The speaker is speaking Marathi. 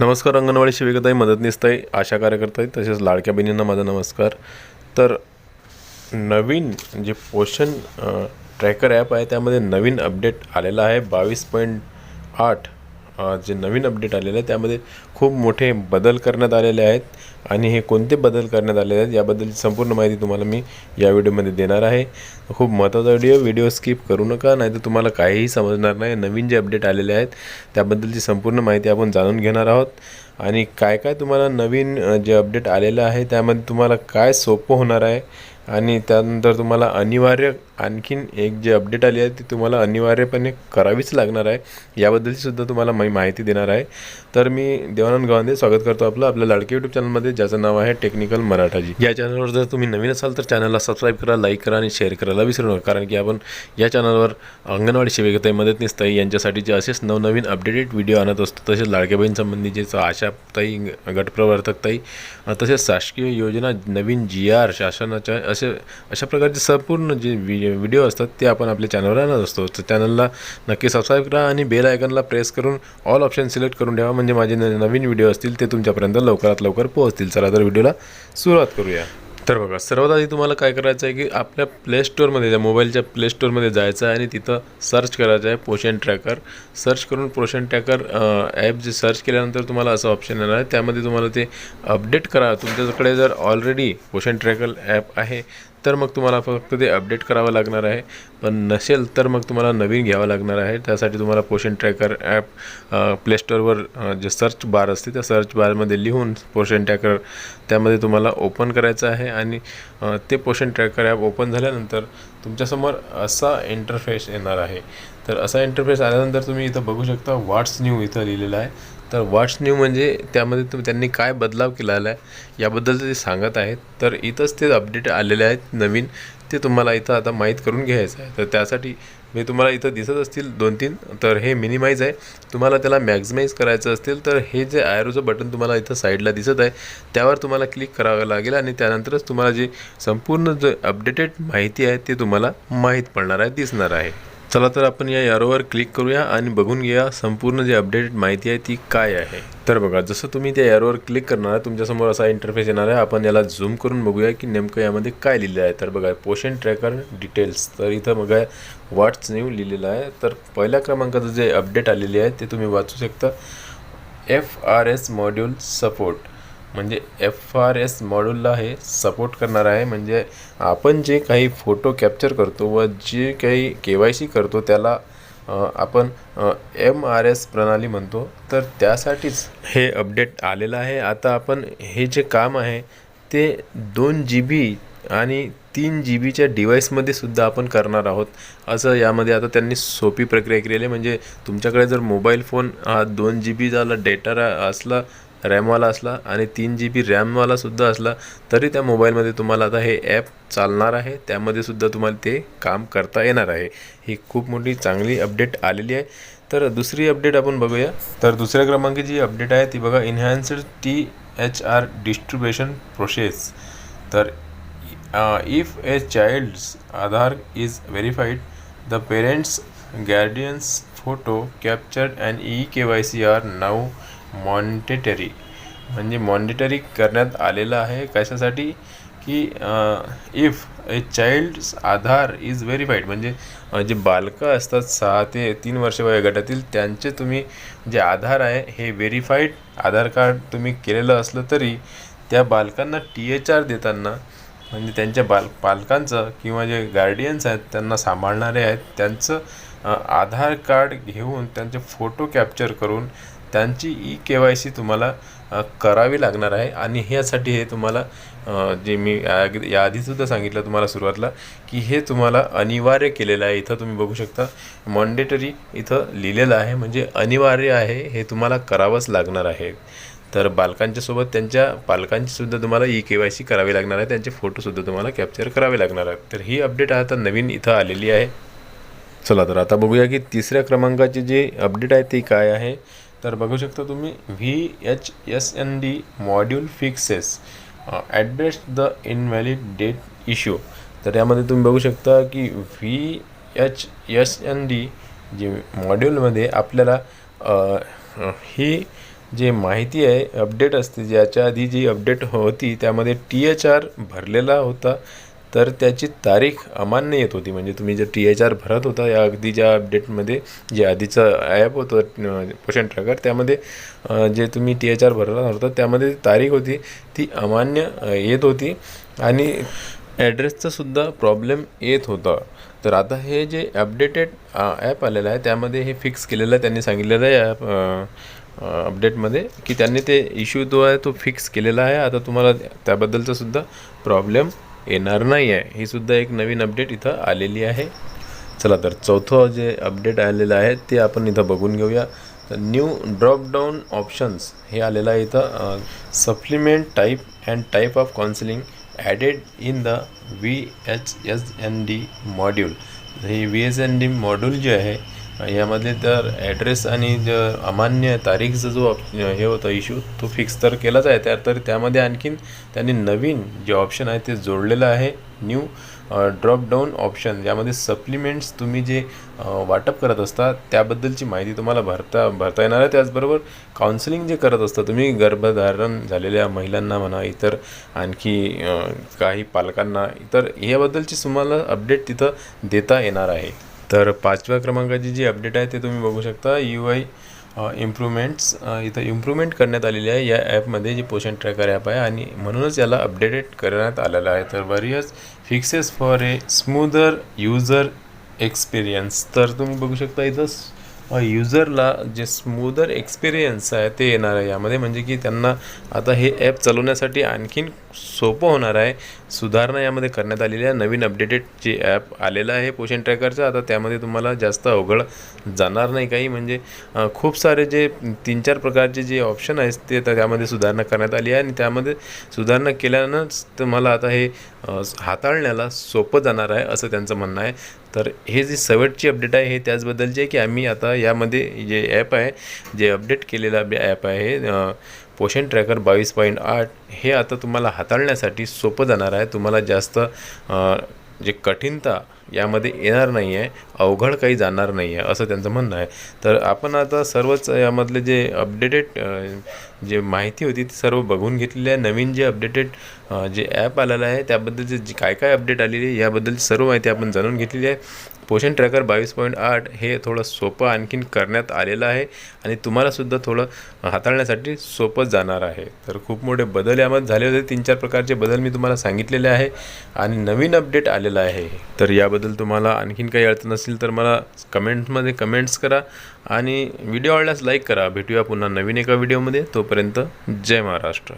नमस्कार अंगणवाडी सेविकाताई मदतनीसताई आशा कार्यकर्ताई तसेच लाडक्या बहिणींना माझा नमस्कार. तर नवीन जे पोषण ट्रॅकर ॲप आहे त्यामध्ये नवीन अपडेट आलेला आहे. बावीस पॉईंट आठ जे नवीन अपडेट आलेलं आहे त्यामध्ये खूप मोठे बदल करण्यात आलेले आहेत आणि हे कोणते बदल करण्यात आलेले आहेत याबद्दलची संपूर्ण माहिती तुम्हाला मी या व्हिडिओमध्ये देणार आहे. खूप महत्त्वाचा व्हिडिओ व्हिडिओ स्किप करू नका नाहीतर तुम्हाला काहीही समजणार नाही. नवीन जे अपडेट आलेले आहेत त्याबद्दलची संपूर्ण माहिती आपण जाणून घेणार आहोत. आणि काय काय तुम्हाला नवीन जे अपडेट आलेलं आहे त्यामध्ये तुम्हाला काय सोपं होणार आहे आणि त्यानंतर तुम्हाला अनिवार्य आणखीन एक जे अपडेट आली आहे ती तुम्हाला अनिवार्यपणे करावीच लागणार आहे. याबद्दलची सुद्धा तुम्हाला मी माहिती देणार आहे. तर मी देवानंद गवांदे स्वागत करतो आपलं आपल्या लाडके यूट्यूब चॅनलमध्ये ज्याचं नाव आहे टेक्निकल मराठाजी. या चॅनलवर जर तुम्ही नवीन असाल तर चॅनलला सबस्क्राईब करा लाईक करा आणि शेअर करायला विसरू नका. कारण की आपण या चॅनलवर अंगणवाडी सेविकताई मदतनीस यांच्यासाठीचे असेच नवनवीन अपडेटेड व्हिडिओ आणत असतो तसेच लाडक्या आशा आशाताई गटप्रवर्तकताई तसेच शासकीय योजना नवीन जी आर शासनाच्या असे अशा प्रकारचे संपूर्ण जे व्हिडिओ असतात ते आपण आपल्या चॅनलवर आणत असतो. तर चॅनलला नक्की सबस्क्राईब करा आणि बेल आयकनला प्रेस करून ऑल ऑप्शन सिलेक्ट करून ठेवा. म्हणजे माझे न- नवीन व्हिडिओ असतील ते तुमच्यापर्यंत लवकरात लवकर पोहोचतील. चला तर व्हिडिओला सुरुवात करूया. तर बघा सर्वात आधी तुम्हाला काय करायचं आहे की आपल्या प्ले स्टोअरमध्ये त्या मोबाईलच्या प्ले स्टोअरमध्ये जायचं आहे आणि तिथं सर्च करायचं आहे पोषण ट्रॅकर सर्च करून पोषण ट्रॅकर ॲप जे सर्च केल्यानंतर तुम्हाला असं ऑप्शन येणार आहे. त्यामध्ये तुम्हाला ते अपडेट करा. तुमच्याकडे जर ऑलरेडी पोशन ट्रॅकर ॲप आहे तर मग तुम्हाला फक्त ते अपडेट करावं लागणार आहे. पण नसेल तर मग तुम्हाला नवीन घ्यावं लागणार आहे. त्यासाठी तुम्हाला पोषण ट्रॅकर ॲप प्लेस्टोरवर जे सर्च बार असते त्या सर्च बारमध्ये लिहून पोषण ट्रॅकर त्यामध्ये तुम्हाला ओपन करायचं आहे. आणि ते पोषण ट्रॅकर ॲप ओपन झाल्यानंतर तुमच्यासमोर असा इंटरफेस येणार आहे. तर असा इंटरफेस आल्यानंतर तुम्ही इथं बघू शकता व्हॉट्स न्यू इथं लिहिलेलं आहे. तर व्हॉट्स न्यू म्हणजे त्यामध्ये तुम्ही त्यांनी काय बदलाव केलेला आहे याबद्दल ते सांगत आहेत. तर इथंच ते अपडेट आलेले आहेत नवीन. ते तुम्हाला इथं आता माहीत करून घ्यायचं आहे. तर त्यासाठी मी तुम्हाला इथं दिसत असतील दोन तीन तर हे मिनिमाइज आहे. तुम्हाला त्याला मॅक्झिमाइज करायचं असतील तर हे जे आयरोचं बटन तुम्हाला इथं साईडला दिसत आहे त्यावर तुम्हाला क्लिक करावं लागेल आणि त्यानंतरच तुम्हाला जी संपूर्ण जे अपडेटेड माहिती आहे ते तुम्हाला माहीत पडणार आहे दिसणार आहे. चला तर आपण या यारोवर क्लिक करूया आणि बघून घेऊया संपूर्ण जी अपडेटेड माहिती आहे ती काय आहे. तर बघा जसं तुम्ही त्या यारोवर क्लिक करणार आहे तुमच्यासमोर असा इंटरफेस येणार आहे. आपण याला झूम करून बघूया की नेमकं यामध्ये काय लिहिलं आहे. तर बघा पोषण ट्रॅकर डिटेल्स तर इथं बघा व्हॉट्स न्यू लिहिलेलं आहे. तर पहिल्या क्रमांकाचं जे अपडेट आलेली आहे ते तुम्ही वाचू शकता. F R S module support म्हणजे एफ आर एस मॉड्यूलला हे सपोर्ट करणार आहे. म्हणजे आपण जे काही फोटो कॅप्चर करतो व जे काही के वाय सी करतो त्याला आपण एम आर एस प्रणाली म्हणतो. तर त्यासाठीच हे अपडेट आलेलं आहे. आता आपण हे जे काम आहे ते दोन जी बी आणि तीन जी बीच्या डिव्हाइसमध्ये सुद्धा आपण करणार आहोत. असं यामध्ये आता त्यांनी सोपी प्रक्रिया केलेली आहे. म्हणजे तुमच्याकडे जर मोबाईल फोन हा दोन जी बी झाला डेटा रा असला रॅमवाला असला आणि तीन जी बी रॅमवाला सुद्धा असला तरी त्या मोबाईलमध्ये तुम्हाला आता हे ॲप चालणार आहे. त्यामध्ये सुद्धा तुम्हाला ते काम करता येणार आहे. ही खूप मोठी चांगली अपडेट आलेली आहे. तर दुसरी अपडेट आपण बघूया. तर दुसऱ्या क्रमांकाची जी अपडेट आहे ती बघा enhanced T H R distribution process तर if a child's Aadhaar is verified the parents guardians photo captured and E K Y C are now monitory म्हणजे मॉनिटरी करण्यात आलेलं आहे कशासाठी? की if a child's Aadhaar is verified म्हणजे uh, जे बालकं असतात सहा ते तीन वर्ष वयोगटातील त्यांचे तुम्ही जे आधार आहे हे व्हेरीफाईड आधार कार्ड तुम्ही केलेलं असलं तरी त्या बालकांना टी एच आर देताना म्हणजे त्यांच्या बाल पालकांचं किंवा जे गार्डियन्स आहेत त्यांना सांभाळणारे आहेत त्यांचं आधार कार्ड घेऊन त्यांचे फोटो कॅप्चर करून त्यांची ई के वाय सी तुम्हाला करावी लागणार आहे. आणि ह्यासाठी हे तुम्हाला जे मी या- याआधीसुद्धा सांगितलं तुम्हाला सुरुवातीला की हे तुम्हाला अनिवार्य केलेलं आहे. इथं तुम्ही बघू शकता मॉन्डेटरी इथं लिहिलेलं आहे. म्हणजे अनिवार्य आहे हे तुम्हाला करावंच लागणार आहे. तर बालकांच्यासोबत त्यांच्या पालकांचीसुद्धा तुम्हाला ई के वाय सी करावी लागणार आहे. त्यांचे फोटोसुद्धा तुम्हाला कॅप्चर करावे लागणार आहेत तर ही अपडेट आता नवीन इथं आलेली आहे. चला तर आता बघूया की तिसऱ्या क्रमांकाची जी अपडेट आहे ती काय आहे. तर बघू शकता तुम्ही V H S N D module fixes address the invalid date issue तर यामध्ये तुम्ही बघू शकता की V H S N D जे मॉड्यूलमध्ये आपल्याला ही जे माहिती आहे अपडेट असते ज्याच्या आधी जी अपडेट होती त्यामध्ये टी एच आर भरलेला होता. तर त्याची तारीख अमान्य येत होती. म्हणजे तुम्ही जर टी एच आर भरत होता या अगदी ज्या अपडेटमध्ये जे आधीचं ॲप होतं पोषण ट्रॅकर त्यामध्ये जे तुम्ही टी एच आर भरला होता त्यामध्ये तारीख होती ती अमान्य येत होती. आणि ॲड्रेसचा सुद्धा प्रॉब्लेम येत होता. तर आता हे जे अपडेटेड ॲप आलेलं आहे त्यामध्ये हे फिक्स केलेलं आहे त्यांनी सांगितलेलं आहे ॲप अपडेटमध्ये की त्यांनी ते इश्यू जो आहे तो फिक्स केलेला आहे. आता तुम्हाला त्याबद्दलचा सुद्धा प्रॉब्लेम येणार नाही आहे ही सुद्धा एक नवीन अपडेट इथं आलेली आहे. चला तर चौथं जे अपडेट आलेलं आहे ते आपण इथं बघून घेऊया. तर न्यू ड्रॉपडाऊन ऑप्शन्स हे आलेलं आहे इथं. Supplement type and type of counselling added in the V H S N D module हे V S N D module जे आहे यामध्ये तर ॲड्रेस आणि ज अमान्य तारीखचा जो हे होता इश्यू तो फिक्स तर केलाच आहे. त्या तर त्यामध्ये आणखीन त्यांनी नवीन जे ऑप्शन आहे ते जोडलेलं आहे. न्यू ड्रॉप डाऊन ऑप्शन यामध्ये सप्लिमेंट्स तुम्ही जे वाटप करत असता त्याबद्दलची माहिती तुम्हाला भरता भरता येणार आहे. त्याचबरोबर काउन्सिलिंग जे करत असता तुम्ही गर्भधारण झालेल्या महिलांना म्हणा इतर आणखी काही पालकांना इतर याबद्दलची तुम्हाला अपडेट तिथं देता येणार आहे. तर पाचव्या क्रमांकाची जी अपडेट आहे ते तुम्ही बघू शकता. यू आय इम्प्रूव्हमेंट्स इथं इम्प्रूव्हमेंट करण्यात आलेली आहे. या ॲपमध्ये जी पोषण ट्रॅकर ॲप आहे आणि म्हणूनच याला अपडेटेड करण्यात आलेलं आहे. तर various fixes for a smoother user experience तर तुम्ही बघू शकता इथं युजरला जे स्मूदर एक्सपिरियन्स आहे ते येणार आहे. यामध्ये म्हणजे की त्यांना आता हे ॲप चालवण्यासाठी आणखीन सोपं होणार आहे. सुधारणा यामध्ये करण्यात आलेली आहे. नवीन अपडेटेड जे ॲप आलेलं आहे पोषण ट्रॅकरचं आता त्यामध्ये तुम्हाला जास्त अवघड जाणार नाही काही. म्हणजे खूप सारे जे तीन चार प्रकारचे जे ऑप्शन आहेत ते त्या- त्यामध्ये सुधारणा करण्यात आली आहे. आणि त्यामध्ये सुधारणा केल्यानंच तुम्हाला आता हे हाताळण्याला सोपं जाणार आहे असं त्यांचं म्हणणं आहे. तर हे जी शेवटची अपडेट आहे हे त्याचबद्दलची आहे की आम्ही आता यामध्ये जे ॲप आहे जे अपडेट केलेला ॲप आहे पोषण ट्रॅकर बावीस पॉईंट आठ हे आता तुम्हाला हाताळण्यासाठी सोपं जाणार आहे. तुम्हाला जास्त जे कठीणता यामध्ये येणार नाही आहे अवघड काही जाणार नाही आहे असं त्यांचं म्हणणं आहे. तर आपण आता सर्वच यामधले जे अपडेटेड जे माहिती होती ती सर्व बघून घेतलेली आहे. नवीन जे अपडेटेड जे ॲप आलेलं आहे त्याबद्दल जे काय काय अपडेट आलेली आहे याबद्दलची सर्व माहिती आपण जाणून घेतलेली आहे. पोषण ट्रॅकर बावीस पॉईंट आठ हे थोडं सोपं आणखीन करण्यात आलेलं आहे आणि तुम्हालासुद्धा थोडं हाताळण्यासाठी सोपं जाणार आहे. तर खूप मोठे बदल यामध्ये झाले होते. तीन चार प्रकारचे बदल मी तुम्हाला सांगितलेले आहे आणि नवीन अपडेट आलेला आहे. तर याबद्दल तुम्हाला आणखीन काही अडचण असेल तर मला कमेंट्समध्ये कमेंट्स करा आणि व्हिडिओ आवडल्यास लाईक करा. भेटूया पुन्हा नवीन एका व्हिडिओमध्ये तोपर्यंत जय महाराष्ट्र.